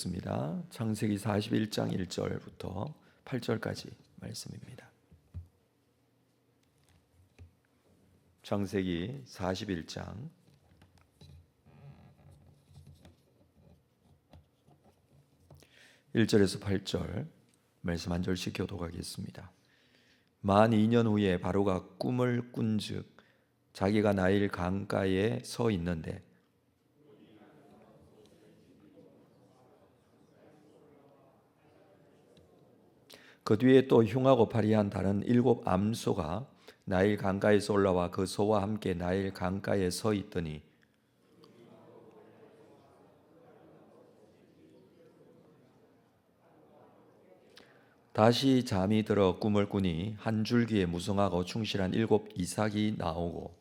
보겠습니다. 창세기 41장 1절부터 8절까지 말씀입니다. 창세기 41장 1절에서 8절 말씀 한 절씩 교독하겠습니다. 만 2년 후에 바로가 꿈을 꾼즉 자기가 나일 강가에 서 있는데 그 뒤에 또 흉하고 파리한 다른 일곱 암소가 나일 강가에서 올라와 그 소와 함께 나일 강가에 서 있더니 다시 잠이 들어 꿈을 꾸니 한 줄기에 무성하고 충실한 일곱 이삭이 나오고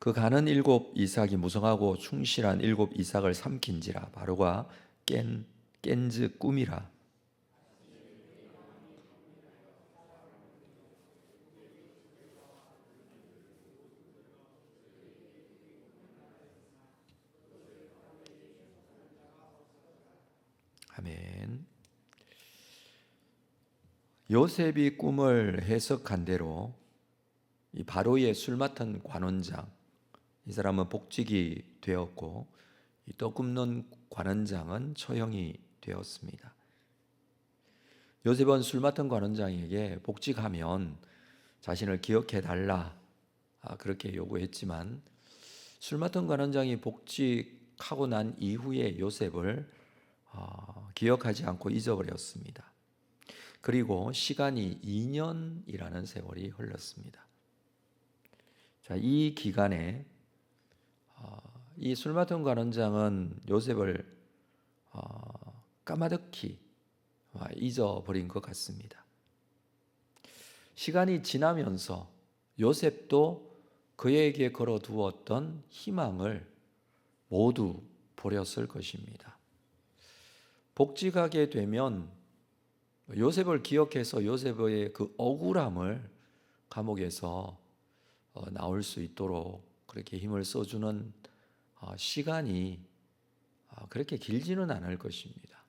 그 가는 일곱 이삭이 무성하고 충실한 일곱 이삭을 삼킨지라 바로가 깬 깬즈 꿈이라 아멘. 요셉이 꿈을 해석한 대로 이 바로의 술 맡은 관원장 이 사람은 복직이 되었고 이 떡 굽는 관원장은 처형이 되었습니다. 요셉은 술 맡은 관원장에게 복직하면 자신을 기억해 달라 아, 그렇게 요구했지만 술 맡은 관원장이 복직하고 난 이후에 요셉을 어, 기억하지 않고 잊어버렸습니다. 그리고 시간이 2년이라는 세월이 흘렀습니다. 자, 이 기간에 어, 이술 맡은 관원장은 요셉을 어, 까마득히 잊어버린 것 같습니다. 시간이 지나면서 요셉도 그에게 걸어두었던 희망을 모두 버렸을 것입니다. 복직하게 되면 요셉을 기억해서 요셉의 그 억울함을 감옥에서 어, 나올 수 있도록 그렇게 힘을 써주는 어, 시간이 어, 그렇게 길지는 않을 것입니다.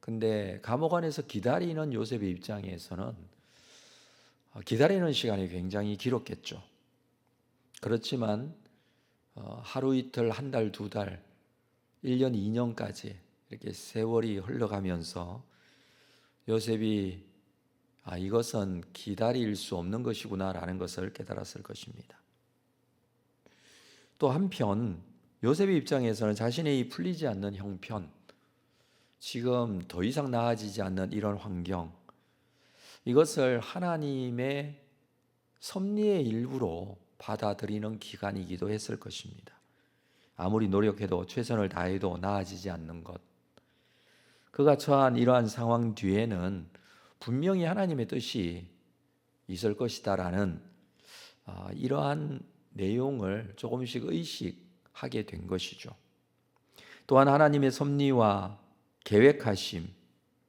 근데 감옥 안에서 기다리는 요셉의 입장에서는 기다리는 시간이 굉장히 길었겠죠. 그렇지만 하루 이틀, 한 달, 두 달, 1년, 2년까지 이렇게 세월이 흘러가면서 요셉이 아, 이것은 기다릴 수 없는 것이구나라는 것을 깨달았을 것입니다. 또 한편 요셉의 입장에서는 자신의 풀리지 않는 형편, 지금 더 이상 나아지지 않는 이런 환경, 이것을 하나님의 섭리의 일부로 받아들이는 기간이기도 했을 것입니다. 아무리 노력해도 최선을 다해도 나아지지 않는 것, 그가 처한 이러한 상황 뒤에는 분명히 하나님의 뜻이 있을 것이다라는 아, 이러한 내용을 조금씩 의식하게 된 것이죠. 또한 하나님의 섭리와 계획하심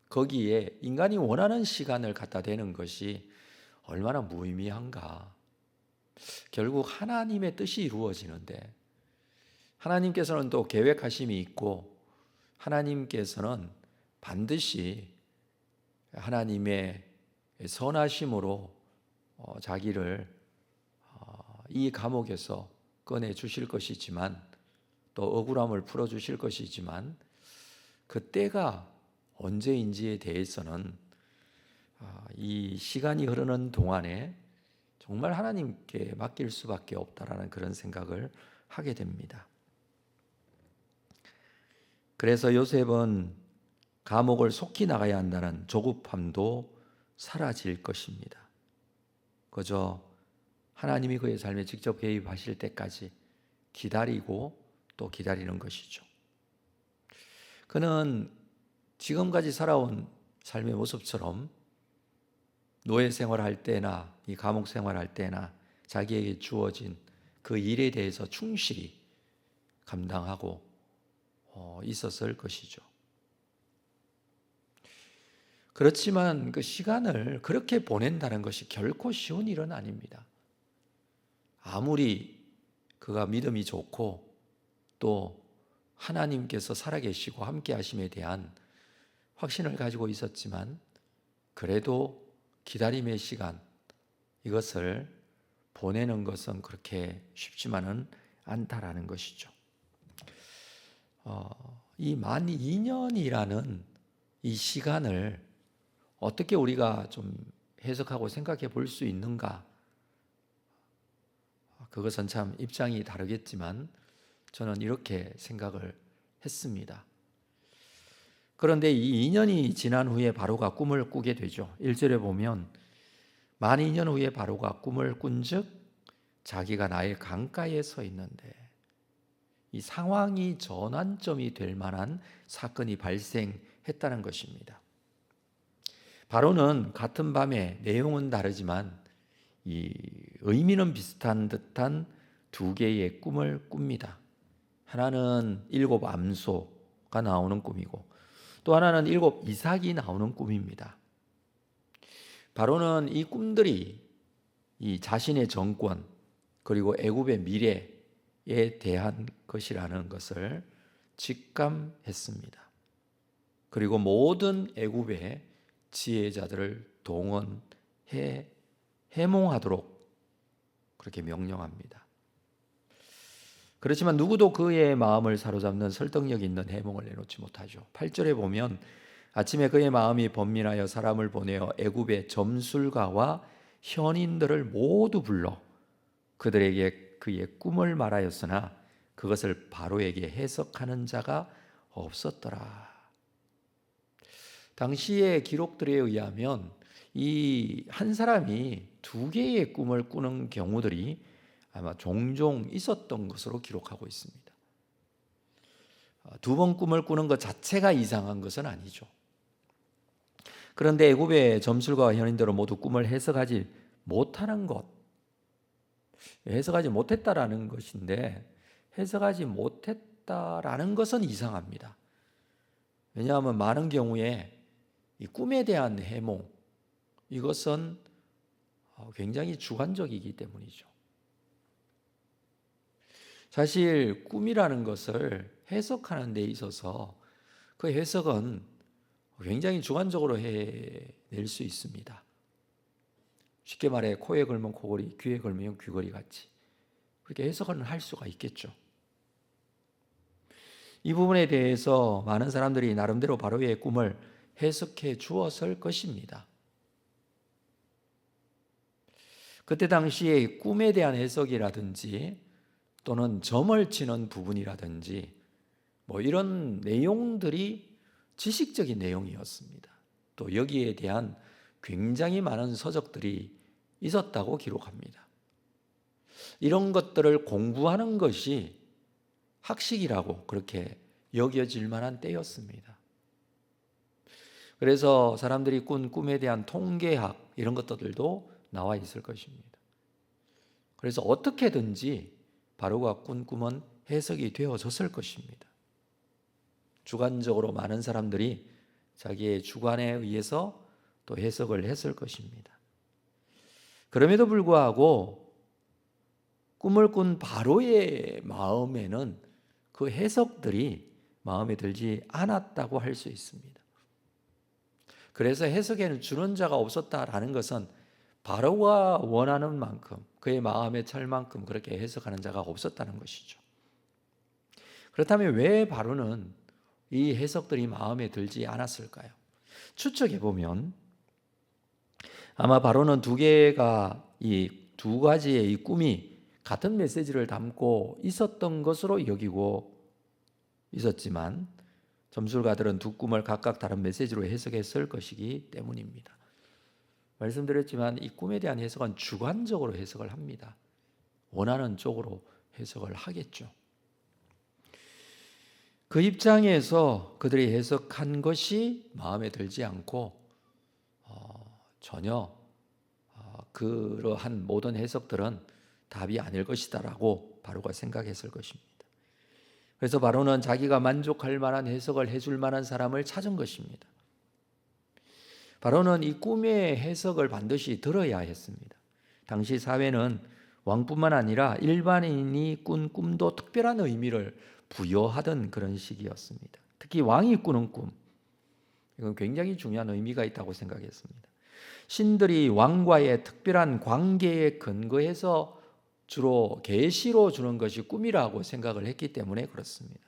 거기에 인간이 원하는 시간을 갖다 대는 것이 얼마나 무의미한가. 결국 하나님의 뜻이 이루어지는데 하나님께서는 또 계획하심이 있고 하나님께서는 반드시 하나님의 선하심으로 어, 자기를 어, 이 감옥에서 꺼내 주실 것이지만 또 억울함을 풀어 주실 것이지만 그 때가 언제인지에 대해서는 어, 이 시간이 흐르는 동안에 정말 하나님께 맡길 수밖에 없다라는 그런 생각을 하게 됩니다. 그래서 요셉은 감옥을 속히 나가야 한다는 조급함도 사라질 것입니다. 그저 하나님이 그의 삶에 직접 개입하실 때까지 기다리고 또 기다리는 것이죠. 그는 지금까지 살아온 삶의 모습처럼 노예 생활할 때나 이 감옥 생활할 때나 자기에게 주어진 그 일에 대해서 충실히 감당하고 어, 있었을 것이죠. 그렇지만 그 시간을 그렇게 보낸다는 것이 결코 쉬운 일은 아닙니다. 아무리 그가 믿음이 좋고 또 하나님께서 살아계시고 함께 하심에 대한 확신을 가지고 있었지만 그래도 기다림의 시간 이것을 보내는 것은 그렇게 쉽지만은 않다라는 것이죠. 어, 이만 2년이라는 이 시간을 어떻게 우리가 좀 해석하고 생각해 볼 수 있는가? 그것은 참 입장이 다르겠지만 저는 이렇게 생각을 했습니다. 그런데 이 2년이 지난 후에 바로가 꿈을 꾸게 되죠. 1절에 보면 만 2년 후에 바로가 꿈을 꾼즉 자기가 나의 강가에 서 있는데 이 상황이 전환점이 될 만한 사건이 발생했다는 것입니다. 바로는 같은 밤에 내용은 다르지만 이 의미는 비슷한 듯한 두 개의 꿈을 꿉니다. 하나는 일곱 암소가 나오는 꿈이고 또 하나는 일곱 이삭이 나오는 꿈입니다. 바로는 이 꿈들이 이 자신의 정권 그리고 애굽의 미래에 대한 것이라는 것을 직감했습니다. 그리고 모든 애굽의 지혜자들을 동원해 해몽하도록 그렇게 명령합니다. 그렇지만 누구도 그의 마음을 사로잡는 설득력 있는 해몽을 내놓지 못하죠. 8절에 보면 아침에 그의 마음이 번민하여 사람을 보내어 애굽의 점술가와 현인들을 모두 불러 그들에게 그의 꿈을 말하였으나 그것을 바로에게 해석하는 자가 없었더라. 당시의 기록들에 의하면 이 한 사람이 두 개의 꿈을 꾸는 경우들이 아마 종종 있었던 것으로 기록하고 있습니다. 두 번 꿈을 꾸는 것 자체가 이상한 것은 아니죠. 그런데 애굽의 점술과 현인들은 모두 꿈을 해석하지 못하는 것, 해석하지 못했다라는 것인데 해석하지 못했다라는 것은 이상합니다. 왜냐하면 많은 경우에 이 꿈에 대한 해몽 이것은 굉장히 주관적이기 때문이죠. 사실 꿈이라는 것을 해석하는 데 있어서 그 해석은 굉장히 주관적으로 해낼 수 있습니다. 쉽게 말해 코에 걸면 코걸이, 귀에 걸면 귀걸이 같이 그렇게 해석을 할 수가 있겠죠. 이 부분에 대해서 많은 사람들이 나름대로 바로의 꿈을 해석해 주었을 것입니다. 그때 당시에 꿈에 대한 해석이라든지 또는 점을 치는 부분이라든지 뭐 이런 내용들이 지식적인 내용이었습니다. 또 여기에 대한 굉장히 많은 서적들이 있었다고 기록합니다. 이런 것들을 공부하는 것이 학식이라고 그렇게 여겨질 만한 때였습니다. 그래서 사람들이 꾼 꿈에 대한 통계학 이런 것들도 나와 있을 것입니다. 그래서 어떻게든지 바로가 꾼 꿈은 해석이 되어졌을 것입니다. 주관적으로 많은 사람들이 자기의 주관에 의해서 또 해석을 했을 것입니다. 그럼에도 불구하고 꿈을 꾼 바로의 마음에는 그 해석들이 마음에 들지 않았다고 할 수 있습니다. 그래서 해석에는 주는 자가 없었다라는 것은 바로가 원하는 만큼 그의 마음에 찰 만큼 그렇게 해석하는 자가 없었다는 것이죠. 그렇다면 왜 바로는 이 해석들이 마음에 들지 않았을까요? 추측해 보면 아마 바로는 두 개가 이 두 가지의 이 꿈이 같은 메시지를 담고 있었던 것으로 여기고 있었지만 점술가들은 두 꿈을 각각 다른 메시지로 해석했을 것이기 때문입니다. 말씀드렸지만 이 꿈에 대한 해석은 주관적으로 해석을 합니다. 원하는 쪽으로 해석을 하겠죠. 그 입장에서 그들이 해석한 것이 마음에 들지 않고 어, 전혀 어, 그러한 모든 해석들은 답이 아닐 것이다라고 바로가 생각했을 것입니다. 그래서 바로는 자기가 만족할 만한 해석을 해줄 만한 사람을 찾은 것입니다. 바로는 이 꿈의 해석을 반드시 들어야 했습니다. 당시 사회는 왕뿐만 아니라 일반인이 꾼 꿈도 특별한 의미를 부여하던 그런 시기였습니다. 특히 왕이 꾸는 꿈. 이건 굉장히 중요한 의미가 있다고 생각했습니다. 신들이 왕과의 특별한 관계에 근거해서 주로 계시로 주는 것이 꿈이라고 생각을 했기 때문에 그렇습니다.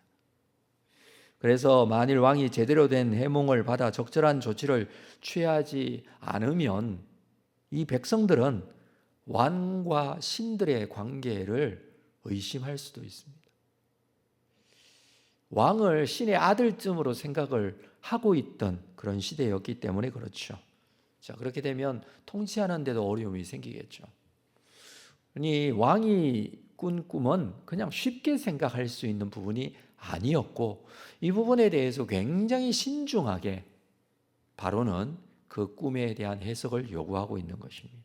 그래서 만일 왕이 제대로 된 해몽을 받아 적절한 조치를 취하지 않으면 이 백성들은 왕과 신들의 관계를 의심할 수도 있습니다. 왕을 신의 아들쯤으로 생각을 하고 있던 그런 시대였기 때문에 그렇죠. 자, 그렇게 되면 통치하는데도 어려움이 생기겠죠. 아니, 왕이 꾼 꿈은 그냥 쉽게 생각할 수 있는 부분이 아니었고, 이 부분에 대해서 굉장히 신중하게 바로는 그 꿈에 대한 해석을 요구하고 있는 것입니다.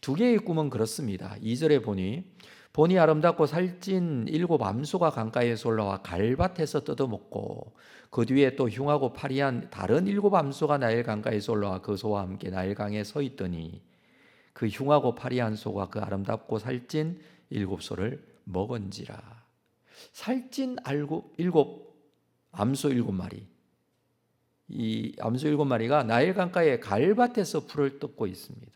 두 개의 꿈은 그렇습니다. 2절에 보니 본이 아름답고 살찐 일곱 암소가 강가에서 올라와 갈밭에서 뜯어먹고 그 뒤에 또 흉하고 파리한 다른 일곱 암소가 나일 강가에서 올라와 그 소와 함께 나일 강에 서 있더니 그 흉하고 파리한 소가 그 아름답고 살찐 일곱 소를 먹은지라 살찐 알고 일곱 암소 일곱 마리 이 암소 일곱 마리가 나일 강가의 갈밭에서 풀을 뜯고 있습니다.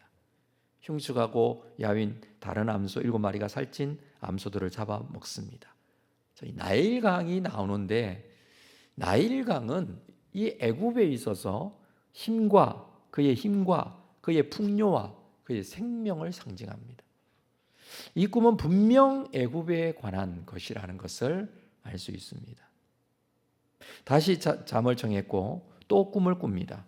흉측하고 야윈 다른 암소 일곱 마리가 살찐 암소들을 잡아 먹습니다. 저희 나일강이 나오는데 나일강은 이 애굽에 있어서 힘과 그의 힘과 그의 풍요와 그의 생명을 상징합니다. 이 꿈은 분명 애굽에 관한 것이라는 것을 알 수 있습니다. 다시 자, 잠을 청했고 또 꿈을 꿉니다.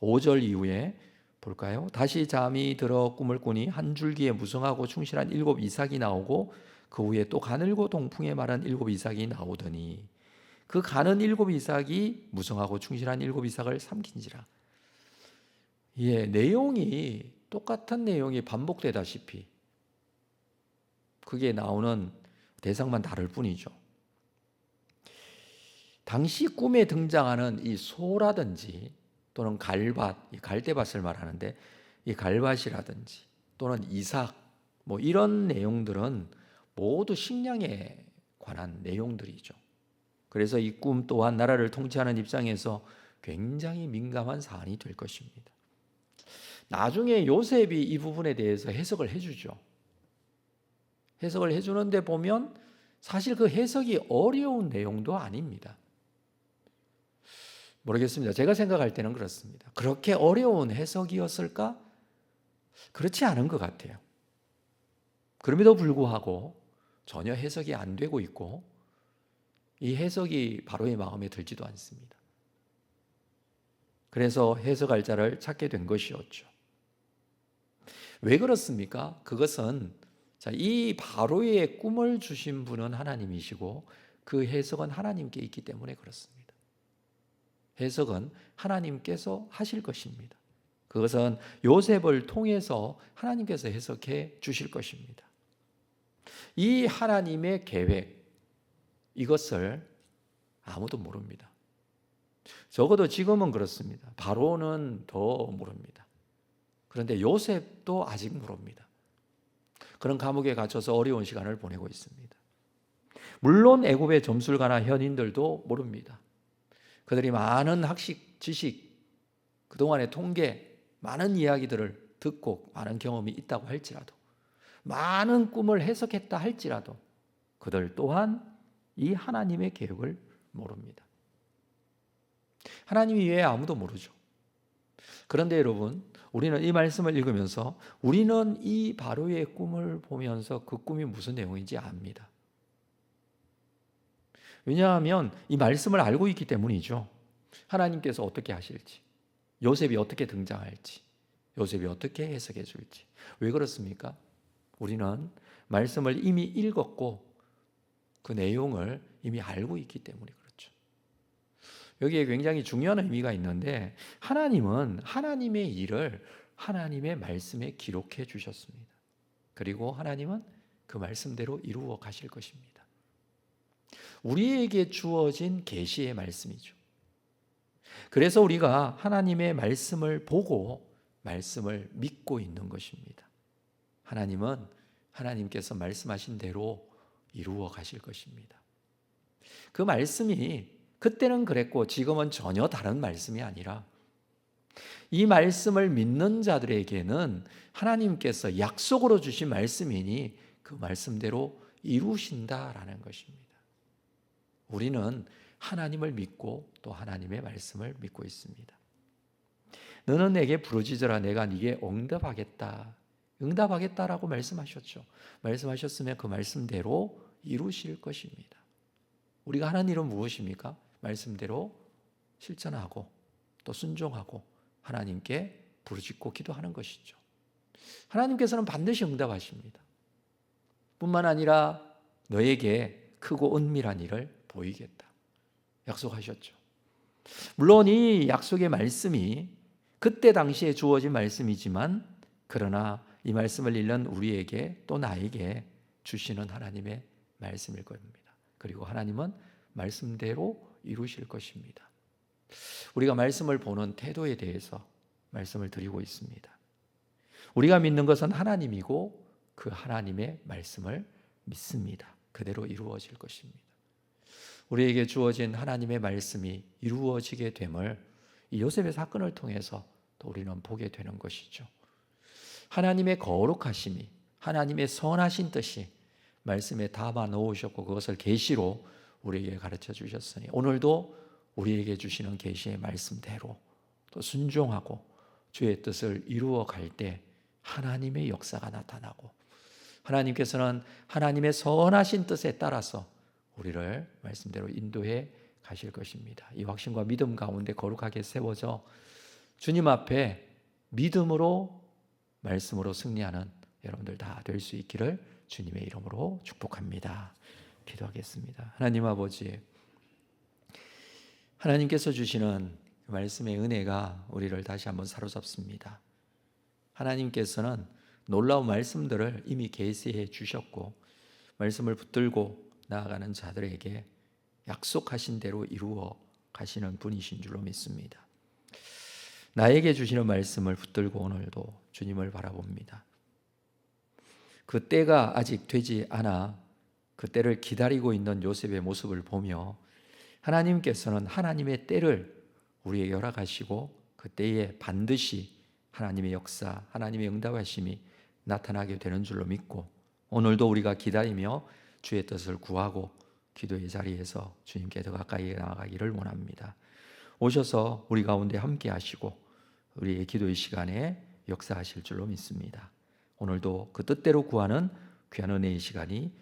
5절 이후에 볼까요? 다시 잠이 들어 꿈을 꾸니 한 줄기에 무성하고 충실한 일곱 이삭이 나오고 그 후에 또 가늘고 동풍에 말한 일곱 이삭이 나오더니 그 가는 일곱 이삭이 무성하고 충실한 일곱 이삭을 삼킨지라. 예, 내용이 똑같은 내용이 반복되다시피 그게 나오는 대상만 다를 뿐이죠. 당시 꿈에 등장하는 이 소라든지 또는 갈밭, 갈대밭을 말하는데 이 갈밭이라든지 또는 이삭 뭐 이런 내용들은 모두 식량에 관한 내용들이죠. 그래서 이 꿈 또한 나라를 통치하는 입장에서 굉장히 민감한 사안이 될 것입니다. 나중에 요셉이 이 부분에 대해서 해석을 해주죠. 해석을 해주는데 보면 사실 그 해석이 어려운 내용도 아닙니다. 모르겠습니다. 제가 생각할 때는 그렇습니다. 그렇게 어려운 해석이었을까? 그렇지 않은 것 같아요. 그럼에도 불구하고 전혀 해석이 안 되고 있고 이 해석이 바로의 마음에 들지도 않습니다. 그래서 해석할 자를 찾게 된 것이었죠. 왜 그렇습니까? 그것은 이 바로의 꿈을 주신 분은 하나님이시고 그 해석은 하나님께 있기 때문에 그렇습니다. 해석은 하나님께서 하실 것입니다. 그것은 요셉을 통해서 하나님께서 해석해 주실 것입니다. 이 하나님의 계획, 이것을 아무도 모릅니다. 적어도 지금은 그렇습니다. 바로는 더 모릅니다. 그런데 요셉도 아직 모릅니다. 그런 감옥에 갇혀서 어려운 시간을 보내고 있습니다. 물론 애굽의 점술가나 현인들도 모릅니다. 그들이 많은 학식, 지식, 그동안의 통계, 많은 이야기들을 듣고 많은 경험이 있다고 할지라도, 많은 꿈을 해석했다 할지라도, 그들 또한 이 하나님의 계획을 모릅니다. 하나님 이외에 아무도 모르죠. 그런데 여러분, 우리는 이 말씀을 읽으면서 우리는 이 바로의 꿈을 보면서 그 꿈이 무슨 내용인지 압니다. 왜냐하면 이 말씀을 알고 있기 때문이죠. 하나님께서 어떻게 하실지, 요셉이 어떻게 등장할지, 요셉이 어떻게 해석해 줄지. 왜 그렇습니까? 우리는 말씀을 이미 읽었고 그 내용을 이미 알고 있기 그렇죠. 여기에 굉장히 중요한 의미가 있는데 하나님은 하나님의 일을 하나님의 말씀에 기록해 주셨습니다. 그리고 하나님은 그 말씀대로 이루어 가실 것입니다. 우리에게 주어진 계시의 말씀이죠. 그래서 우리가 하나님의 말씀을 보고 말씀을 믿고 있는 것입니다. 하나님은 하나님께서 말씀하신 대로 이루어 가실 것입니다. 그 말씀이 그때는 그랬고 지금은 전혀 다른 말씀이 아니라 이 말씀을 믿는 자들에게는 하나님께서 약속으로 주신 말씀이니 그 말씀대로 이루신다라는 것입니다. 우리는 하나님을 믿고 또 하나님의 말씀을 믿고 있습니다. 너는 내게 부르짖으라 내가 네게 응답하겠다. 응답하겠다라고 말씀하셨죠. 말씀하셨으면 그 말씀대로 이루실 것입니다. 우리가 하는 일은 무엇입니까? 말씀대로 실천하고 또 순종하고 하나님께 부르짖고 기도하는 것이죠. 하나님께서는 반드시 응답하십니다. 뿐만 아니라 너에게 크고 은밀한 일을 보이겠다. 약속하셨죠. 물론 이 약속의 말씀이 그때 당시에 주어진 말씀이지만 그러나 이 말씀을 읽는 우리에게 또 나에게 주시는 하나님의 말씀일 겁니다. 그리고 하나님은 말씀대로 이루실 것입니다. 우리가 말씀을 보는 태도에 대해서 말씀을 드리고 있습니다. 우리가 믿는 것은 하나님이고 그 하나님의 말씀을 믿습니다. 그대로 이루어질 것입니다. 우리에게 주어진 하나님의 말씀이 이루어지게 됨을 이 요셉의 사건을 통해서 또 우리는 보게 되는 것이죠. 하나님의 거룩하심이 하나님의 선하신 뜻이 말씀에 담아 놓으셨고 그것을 계시로 우리에게 가르쳐 주셨으니 오늘도 우리에게 주시는 계시의 말씀대로 또 순종하고 주의 뜻을 이루어 갈 때 하나님의 역사가 나타나고 하나님께서는 하나님의 선하신 뜻에 따라서 우리를 말씀대로 인도해 가실 것입니다. 이 확신과 믿음 가운데 거룩하게 세워져 주님 앞에 믿음으로 말씀으로 승리하는 여러분들 다 될 수 있기를 주님의 이름으로 축복합니다. 기도하겠습니다. 하나님 아버지, 하나님께서 주시는 그 말씀의 은혜가 우리를 다시 한번 사로잡습니다. 하나님께서는 놀라운 말씀들을 이미 계시해 주셨고 말씀을 붙들고 나아가는 자들에게 약속하신 대로 이루어 가시는 분이신 줄로 믿습니다. 나에게 주시는 말씀을 붙들고 오늘도 주님을 바라봅니다. 그 때가 아직 되지 않아 그 때를 기다리고 있는 요셉의 모습을 보며 하나님께서는 하나님의 때를 우리에게 허락하시고 그 때에 반드시 하나님의 역사, 하나님의 응답하심이 나타나게 되는 줄로 믿고 오늘도 우리가 기다리며 주의 뜻을 구하고 기도의 자리에서 주님께 더 가까이 나아가기를 원합니다. 오셔서 우리 가운데 함께 하시고 우리의 기도의 시간에 역사하실 줄로 믿습니다. 오늘도 그 뜻대로 구하는 귀한 은혜의 시간이